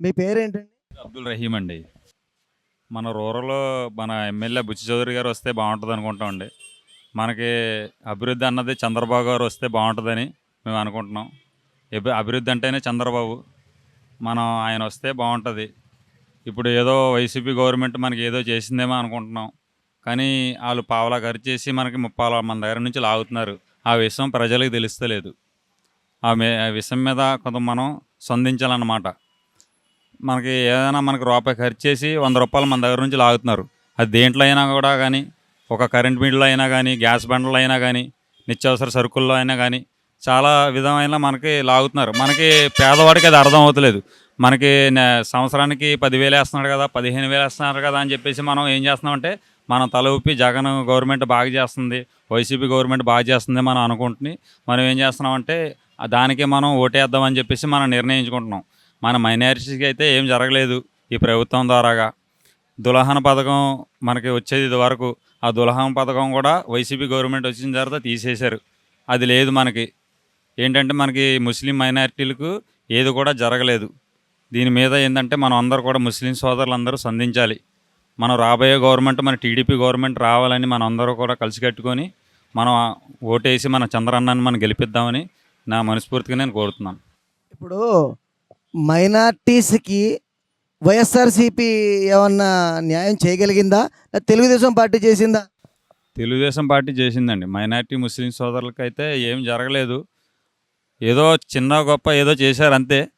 మీ పేరేంటండి? అబ్దుల్ రహీం అండి. మన రూరల్లో మన ఎమ్మెల్యే బుచ్చి చౌదరి గారు వస్తే బాగుంటుంది అనుకుంటామండి మనకి అభివృద్ధి అన్నది చంద్రబాబు గారు వస్తే బాగుంటుందని మేము అనుకుంటున్నాం. అభివృద్ధి అంటేనే చంద్రబాబు. మనం ఆయన వస్తే బాగుంటుంది. ఇప్పుడు ఏదో వైసీపీ గవర్నమెంట్ మనకి ఏదో చేసిందేమో అనుకుంటున్నాం. కానీ వాళ్ళు పావలా ఖర్చు చేసి మనకి ముప్పాల మన దగ్గర నుంచి లాగుతున్నారు. ఆ విషయం ప్రజలకు తెలుస్తలేదు. ఆ మే- ఆ విషయం మీద కొంత మనం స్పందించాలన్నమాట. మనకి ఏదైనా మనకి రూపాయి ఖర్చు చేసి వంద రూపాయలు మన దగ్గర నుంచి లాగుతున్నారు. అది దేంట్లో అయినా కూడా కానీ ఒక కరెంట్ బిల్లు అయినా కానీ గ్యాస్ బండ్లు అయినా కానీ నిత్యావసర సరుకుల్లో అయినా కానీ చాలా విధమైన మనకి లాగుతున్నారు. మనకి పేదవాడికి అది అర్థం అవుతలేదు. మనకి సంవత్సరానికి పదివేలు వేస్తున్నాడు కదా పదిహేను వేలు వేస్తున్నారు కదా అని చెప్పేసి మనం ఏం చేస్తున్నామంటే మనం తల ఊపి జగన్ గవర్నమెంట్ బాగా చేస్తుంది వైసీపీ గవర్నమెంట్ బాగా చేస్తుంది మనం అనుకుంటుని మనం ఏం చేస్తున్నామంటే దానికి మనం ఓటేద్దామని చెప్పేసి మనం నిర్ణయించుకుంటున్నాం. మన మైనారిటీస్కి అయితే ఏం జరగలేదు ఈ ప్రభుత్వం ద్వారాగా. దులహన పథకం మనకి వచ్చేది ఇది వరకు ఆ దులహన పథకం కూడా వైసీపీ గవర్నమెంట్ వచ్చిన తర్వాత తీసేశారు. అది లేదు మనకి. ఏంటంటే మనకి ముస్లిం మైనారిటీలకు ఏది కూడా జరగలేదు. దీని మీద ఏంటంటే మనం అందరూ కూడా ముస్లిం సోదరులందరూ సంధించాలి. మనం రాబోయే గవర్నమెంట్ మన టీడీపీ గవర్నమెంట్ రావాలని మనం అందరూ కూడా కలిసి కట్టుకొని మనం ఓటేసి మన చంద్రన్నని మనం గెలిపిద్దామని నా మనస్ఫూర్తిగా నేను కోరుతున్నాను. ఇప్పుడు మైనార్టీస్కి వైఎస్ఆర్సీపీ ఏమన్నా న్యాయం చేయగలిగిందా? తెలుగుదేశం పార్టీ చేసిందా? తెలుగుదేశం పార్టీ చేసిందండి. మైనార్టీ ముస్లిం సోదరులకైతే అయితే ఏం జరగలేదు. ఏదో చిన్న గొప్ప ఏదో చేశారు అంతే.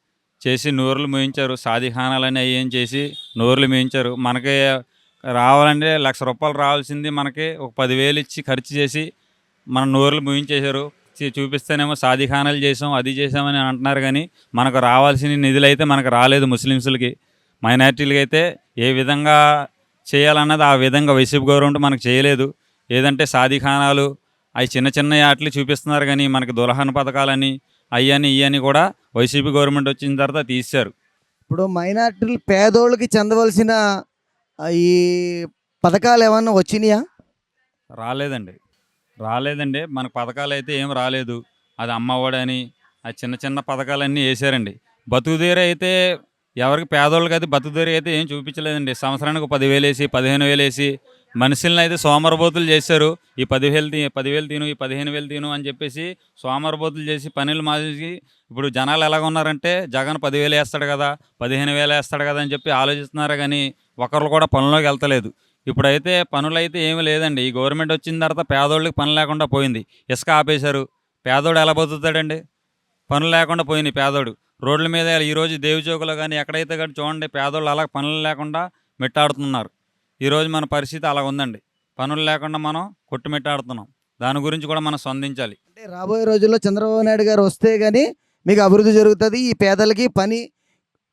చేసి నూరులు మూయించారు. సాధిఖానాలని అవి ఏం చేసి నోర్లు మూయించారు. మనకి రావాలంటే లక్ష రూపాయలు రావాల్సింది మనకి ఒక పదివేలు ఇచ్చి ఖర్చు చేసి మన నోర్లు మూయించేశారు. చూపిస్తేనేమో సాధిఖానాలు చేసాం అది చేసామని అంటున్నారు కానీ మనకు రావాల్సిన నిధులు అయితే మనకు రాలేదు ముస్లిమ్స్లకి మైనార్టీలకి అయితే ఏ విధంగా చేయాలన్నది ఆ విధంగా వైసీపీ గవర్నమెంట్ మనకు చేయలేదు. ఏదంటే సాధిఖానాలు అవి చిన్న చిన్న ఆటలు చూపిస్తున్నారు కానీ మనకి దులహన పథకాలని అయ్యని ఇయ్యని కూడా వైసీపీ గవర్నమెంట్ వచ్చిన తర్వాత తీశారు. ఇప్పుడు మైనార్టీలు పేదోళ్ళకి చెందవలసిన ఈ పథకాలు ఏమన్నా వచ్చినాయా? రాలేదండి. రాలేదండి. మనకు పథకాలు అయితే ఏం రాలేదు. అది అమ్మఒడని ఆ చిన్న చిన్న పథకాలన్నీ వేసారండి. బతుకుదేరు అయితే ఎవరికి పేదోళ్ళకి అయితే బతుకుదేరి అయితే ఏం చూపించలేదండి. సంవత్సరానికి పదివేలు వేసి పదిహేను వేలు వేసి మనుషుల్ని అయితే సోమరబోతులు చేశారు. ఈ పదివేలు తీ పదివేలు తిను ఈ పదిహేను వేలు తిను అని చెప్పేసి సోమరబోతులు చేసి పనులు మాసి ఇప్పుడు జనాలు ఎలాగ ఉన్నారంటే జగన్ పదివేలు వేస్తాడు కదా పదిహేను వేలు వేస్తాడు కదా అని చెప్పి ఆలోచిస్తున్నారు కానీ ఒకరు కూడా పనుల్లోకి వెళ్తలేదు. ఇప్పుడైతే పనులు అయితే ఏమీ లేదండి. ఈ గవర్నమెంట్ వచ్చిన తర్వాత పేదోళ్ళకి పని లేకుండా పోయింది. ఇసుక ఆపేశారు. పేదోడు ఎలా బతుకుతాడండి? పనులు లేకుండా పోయింది పేదోడు. రోడ్ల మీద ఈరోజు దేవిచౌకలో కానీ ఎక్కడైతే కానీ చూడండి పేదోళ్ళు అలా పనులు లేకుండా మెట్టాడుతున్నారు. ఈరోజు మన పరిస్థితి అలా ఉందండి. పనులు లేకుండా మనం కొట్టుమెట్టాడుతున్నాం దాని గురించి కూడా మనం స్పందించాలి. అంటే రాబోయే రోజుల్లో చంద్రబాబు నాయుడు గారు వస్తే కానీ మీకు అభివృద్ధి జరుగుతుంది. ఈ పేదలకి పని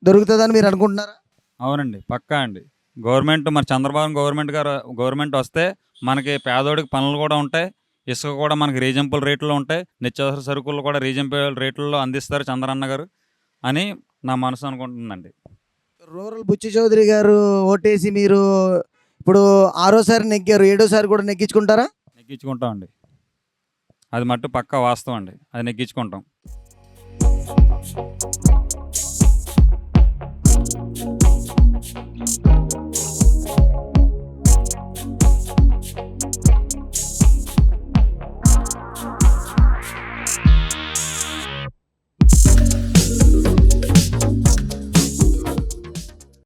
దొరుకుతుందని మీరు అనుకుంటున్నారా? అవునండి. పక్కా అండి. గవర్నమెంట్ మరి చంద్రబాబు గవర్నమెంట్ గారు గవర్నమెంట్ వస్తే మనకి పేదోడికి పనులు కూడా ఉంటాయి. ఇసుక కూడా మనకి రీజనబుల్ రేట్లో ఉంటాయి. నిత్యావసర సరుకులు కూడా రీజనబుల్ రేట్లలో అందిస్తారు చంద్రన్న గారు అని నా మనసు అనుకుంటుందండి. రూరల్ బుచ్చి చౌదరి గారు ఓటేసి మీరు ఇప్పుడు ఆరోసారి నెగ్గారు ఏడోసారి కూడా నెగ్గించుకుంటారా? నెగ్గించుకుంటామండి. అది మట్టు పక్కా వాస్తవం అండి. అది నెగ్గించుకుంటాం.